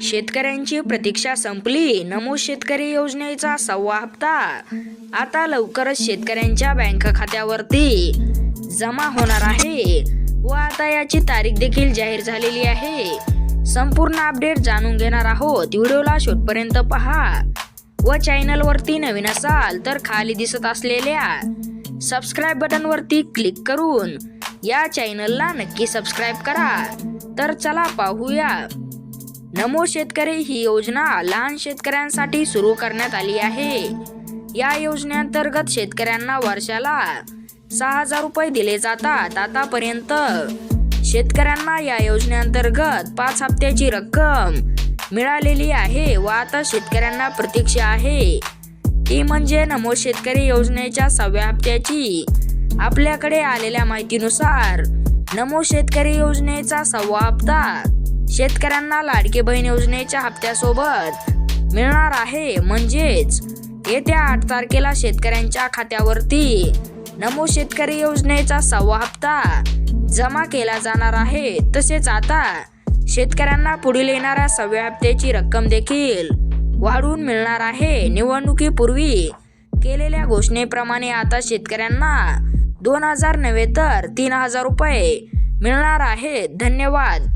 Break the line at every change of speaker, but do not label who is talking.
शेतकऱ्यांची प्रतीक्षा संपली. नमो शेतकरी योजनेचा सव्वा हप्ता. आता लवकरच शेतकऱ्यांच्या बँक खात्यावरती जमा होणार आहे. व आता याची तारीख देखील जाहीर झालेली आहे. संपूर्ण अपडेट जाणून घेणार आहोत. व्हिडिओला शेवटपर्यंत पहा. व चॅनलवरती नवीन असाल तर खाली दिसत असलेल्या सबस्क्राईब बटनवरती क्लिक करून या चॅनलला नक्की सबस्क्राईब करा. तर चला पाहूया. नमो शेतकरी ही योजना लहान शेतकऱ्यांसाठी सुरू करण्यात आली आहे. या योजनेअंतर्गत शेतकऱ्यांना वर्षाला सहा हजार रुपये दिले जातात. आतापर्यंत शेतकऱ्यांना या योजनेअंतर्गत पाच हप्त्याची रक्कम मिळालेली आहे व आता शेतकऱ्यांना प्रतीक्षा आहे. ती म्हणजे नमो शेतकरी योजनेच्या सहाव्या हप्त्याची आपल्याकडे आलेल्या माहितीनुसार नमो शेतकरी योजनेचा सव्वा हप्ता शेतकऱ्यांना लाडकी बहीण योजनेच्या हप्त्यासोबत मिळणार आहे. म्हणजेच येत्या आठ तारखेला शेतकऱ्यांच्या खात्यावरती नमो शेतकरी योजनेचा सव्वा हप्ता जमा केला जाणार आहे. तसेच आता शेतकऱ्यांना पुढील येणाऱ्या सहाव्या हप्त्याची रक्कम देखील वाढवून मिळणार आहे. निवडणुकीपूर्वी केलेल्या घोषणेप्रमाणे आता शेतकऱ्यांना दोन हजार नव्हे तर तीन हजार रुपये मिळणार आहेत. धन्यवाद.